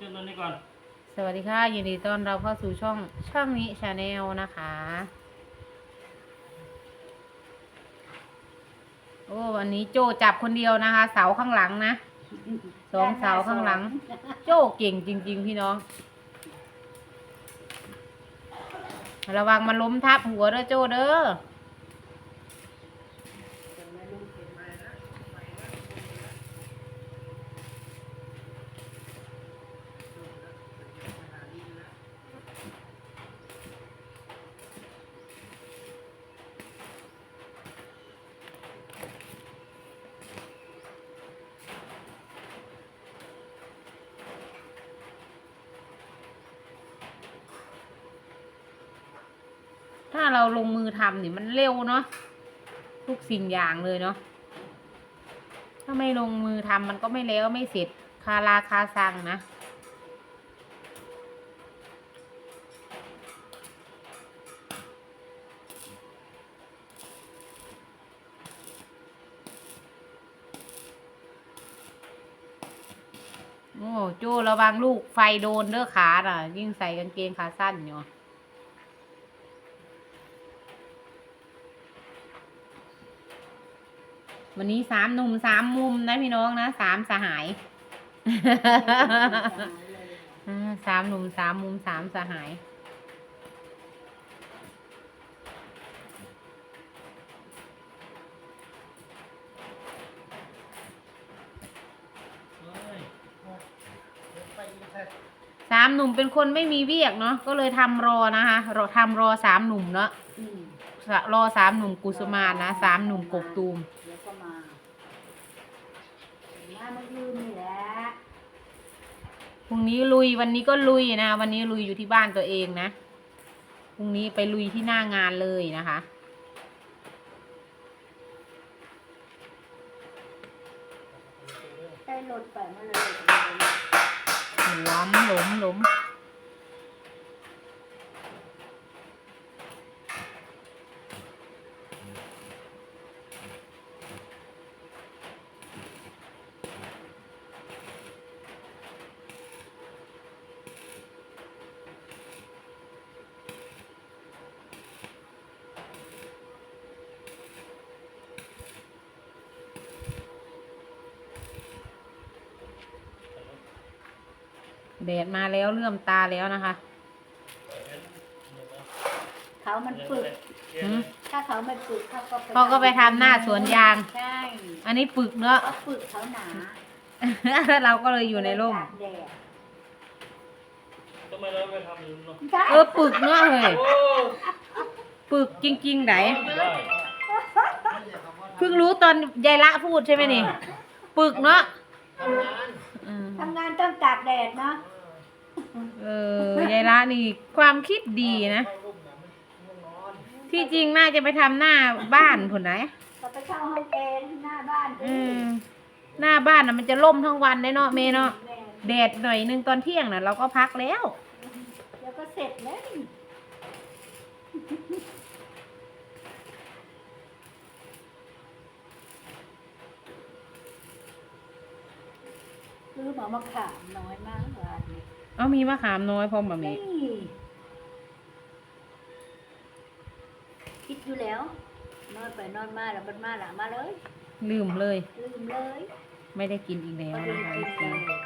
จุดตัวนี้ก่อน สวัสดีค่ะยินดีต้อนรับเข้าสู่ช่องช่องนี้ชาแนลนะคะ โอ้วันนี้โจจับคนเดียวนะคะ เสาข้างหลังนะสองเสาข้างหลัง โจเก่งจริง ๆ พี่น้อง ระวังมันล้มทับหัวเด้อโจเด้อ ถ้าเราลงมือทำเนี่ยมันเร็วเนาะทุกสิ่งอย่างเลยเนาะถ้าไม่ลงมือทำมันก็ไม่แล้วไม่เสร็จคาราคาซังนะโอ้โจระวังลูกไฟโดนเด้อขาน่ะ ยิ่งใส่กางเกงขาสั้นอยู่ วันนี้สามหนุ่มสามมุมนะพี่น้องนะสามสหายอ่าสามหนุ่มสามมุมสามสหายเฮ้ยเดี๋ยวไปอีกแค่สามหนุ่มเป็นคนไม่มีเวียกเนาะก็เลยทำรอนะคะรอทำรอสามหนุ่มเนาะอืมรอสามหนุ่มกุสุมานนะสามหนุ่มกกตูม เดี๋ยวก็มามาเมื่อคืนนี่แหละ พรุ่งนี้ลุยวันนี้ก็ลุยนะ วันนี้ลุยอยู่ที่บ้านตัวเองนะ พรุ่งนี้ไปลุยที่หน้างานเลยนะคะ ใช้รถไปมาเลย หลมหลมหลม แดดมาแล้วเลื่อมตาแล้วนะคะ เขามันฝึก หืม ถ้าเขาไม่ฝึกเขาก็เขาก็ไปทำหน้าสวนยาง ใช่อันนี้ปึกเนาะ เขาฝึกเขาหนาเราก็เลยอยู่ในร่ม ตากแดดทำไมเราไม่ทำอยู่เนาะใช่เออปึกเนาะเฮ้ยโอ้ปึกจริงๆไหนได้เพิ่งรู้ตอนยายละพูดใช่ไหมนี่ปึกเนาะอืม ทำงานต้องตากแดดเนาะเออยายละนี่ความคิดดีนะ ที่จริงน่าจะไปทำหน้าบ้านผุนไหนก็ไปเข้าห้องแอร์ที่หน้าบ้านอืมหน้าบ้านน่ะมันจะล่มทั้งวันได้เนาะเมเนาะแม่แดดหน่อยนึงตอนเที่ยงน่ะ เราก็พักแล้วเดี๋ยวก็เสร็จแล้วนี่ซื้อห มอมะขามน้อยมากเลยเอามีมะขามน้อยพร้อมบะหนี่มี่คิดอยู่แล้วนอนไปนอนมาแล้วบันมาละมาเลย ลืมเลย ลืมเลย ไม่ได้กินอีกแล้วมาลืนะมคะ กินเลย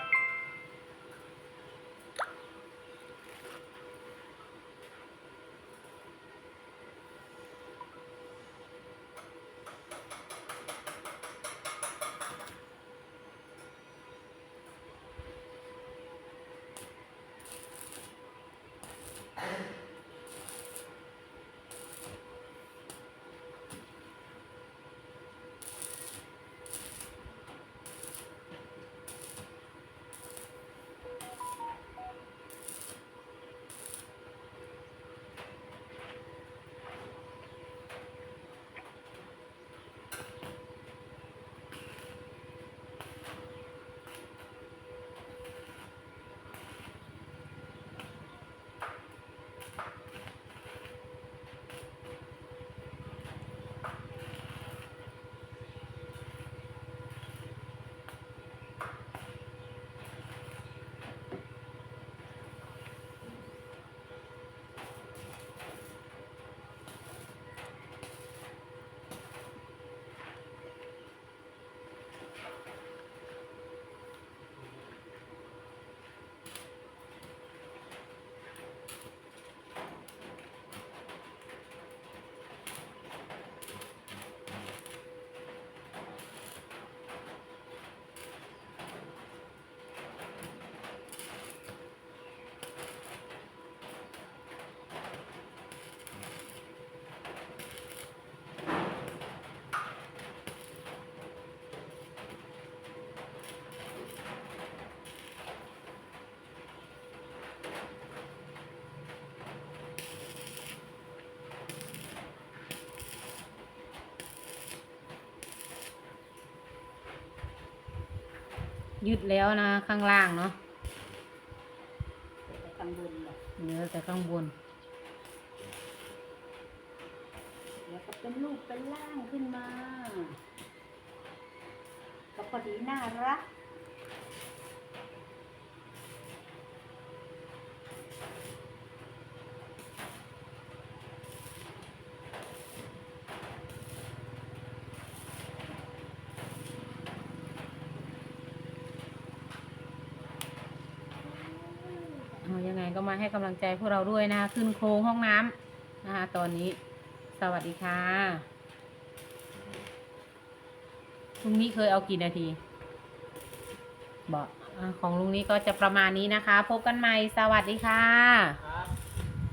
ยึดแล้วนะข้างล่างเนาะแต่ข้างบนเนี่ยเหลือแต่ข้างบนเดี๋ยวก็เป็นรูปเป็นร่างขึ้นมา ก็พอดีน่ารัก เอายังไง ก็มาให้กำลังใจพวกเราด้วยนะคะขึ้นโค้งห้องน้ำนะคะตอนนี้สวัสดีค่ะลุงนี้เคยเอากี่นาทีบอกของลุงนี้ก็จะประมาณนี้นะคะ พบกันใหม่สวัสดีค่ะ